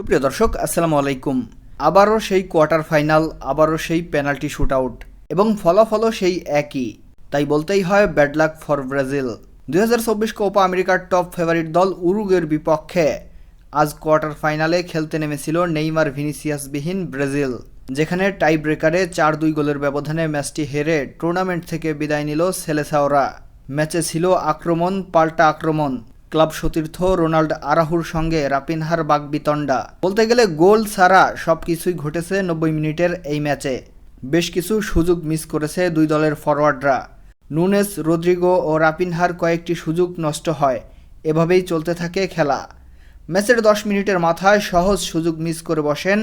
সুপ্রিয় দর্শক, আসসালামু আলাইকুম। আবারও সেই কোয়ার্টার ফাইনাল, আবারও সেই পেনাল্টি শুট আউট এবং ফলাফলও সেই একই। তাই বলতেই হয়, ব্যাড লাক ফর ব্রাজিল। দুই হাজার চব্বিশ কোপা আমেরিকার টপ ফেভারিট দল উরুগের বিপক্ষে আজ কোয়ার্টার ফাইনালে খেলতে নেমেছিল নেইমার ভিনিসিয়াসবিহীন ব্রাজিল, যেখানে টাই ব্রেকারে চার দুই গোলের ব্যবধানে ম্যাচটি হেরে টুর্নামেন্ট থেকে বিদায় নিল সেলেসাওরা। ম্যাচে ছিল আক্রমণ, পাল্টা আক্রমণ। ক্লাব সতীর্থ রোনাল্ড আরাহুর সঙ্গে রাপিনহার বাগবিতণ্ডা। বলতে গেলে গোল ছাড়া সব কিছুই ঘটেছে নব্বই মিনিটের এই ম্যাচে। বেশ কিছু সুযোগ মিস করেছে দুই দলের ফরওয়ার্ডরা নুনেস, রদ্রিগো ও রাপিনহার কয়েকটি সুযোগ নষ্ট হয়। এভাবেই চলতে থাকে খেলা। ম্যাচের দশ মিনিটের মাথায় সহজ সুযোগ মিস করে বসেন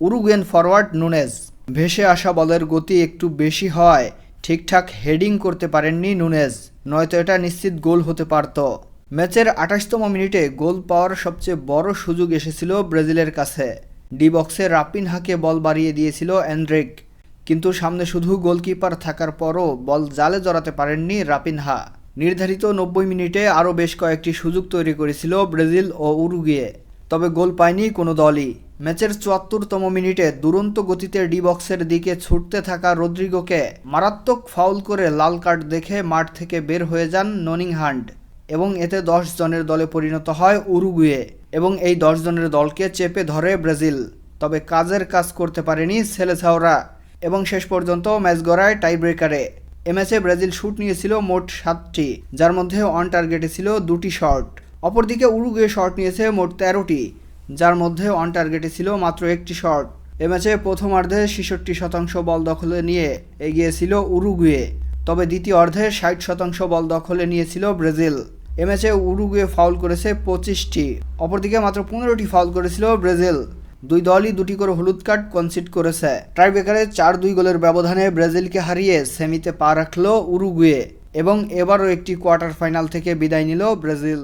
উরুগুয়েন ফরওয়ার্ড নুনেজ ভেসে আসা বলের গতি একটু বেশি হওয়ায় ঠিকঠাক হেডিং করতে পারেননি নুনেজ নয়তো এটা নিশ্চিত গোল হতে পারত। ম্যাচের আঠাশতম মিনিটে গোল পাওয়ার সবচেয়ে বড় সুযোগ এসেছিল ব্রাজিলের কাছে। ডি বক্সে রাপিনহাকে বল বাড়িয়ে দিয়েছিল অ্যান্ড্রিক কিন্তু সামনে শুধু গোলকিপার থাকার পরও বল জালে জড়াতে পারেননি রাপিনহা নির্ধারিত নব্বই মিনিটে আরও বেশ কয়েকটি সুযোগ তৈরি করেছিল ব্রাজিল ও উরুগুয়ে। তবে গোল পায়নি কোনো দলই। ম্যাচের চুয়াত্তরতম মিনিটে দুরন্ত গতিতে ডি বক্সের দিকে ছুটতে থাকা রদ্রিগোকে মারাত্মক ফাউল করে লাল কার্ড দেখে মাঠ থেকে বের হয়ে যান ননিংহান্ড। এবং এতে দশ জনের দলে পরিণত হয় উরুগুয়ে এবং এই দশ জনের দলকে চেপে ধরে ব্রাজিল। তবে কাজের কাজ করতে পারেনি সেলেসাওরা এবং শেষ পর্যন্ত ম্যাচ গড়ায় টাই ব্রেকারে এ ম্যাচে ব্রাজিল শুট নিয়েছিল মোট সাতটি, যার মধ্যে অন টার্গেটে ছিল দুটি শট। অপরদিকে উরুগুয়ে শট নিয়েছে মোট তেরোটি, যার মধ্যে অন টার্গেটে ছিল মাত্র একটি শট। এ ম্যাচে প্রথমার্ধে ছেষট্টি শতাংশ বল দখলে নিয়ে এগিয়েছিল উরুগুয়ে। তবে দ্বিতীয় অর্ধে ষাট শতাংশ বল দখলে নিয়েছিল ব্রাজিল। এ ম্যাচে উরুগুয়ে ফাউল করেছে পঁচিশটি, অপরদিকে মাত্র পনেরোটি ফাউল করেছিল ব্রাজিল। দুই দলই দুটি করে হলুদ কার্ড কনসিড করেছে। ট্রাইব্রেকারে চার দুই গোলের ব্যবধানে ব্রাজিলকে হারিয়ে সেমিতে পা রাখল উরুগুয়ে এবং এবারও একটি কোয়ার্টার ফাইনাল থেকে বিদায় নিল ব্রাজিল।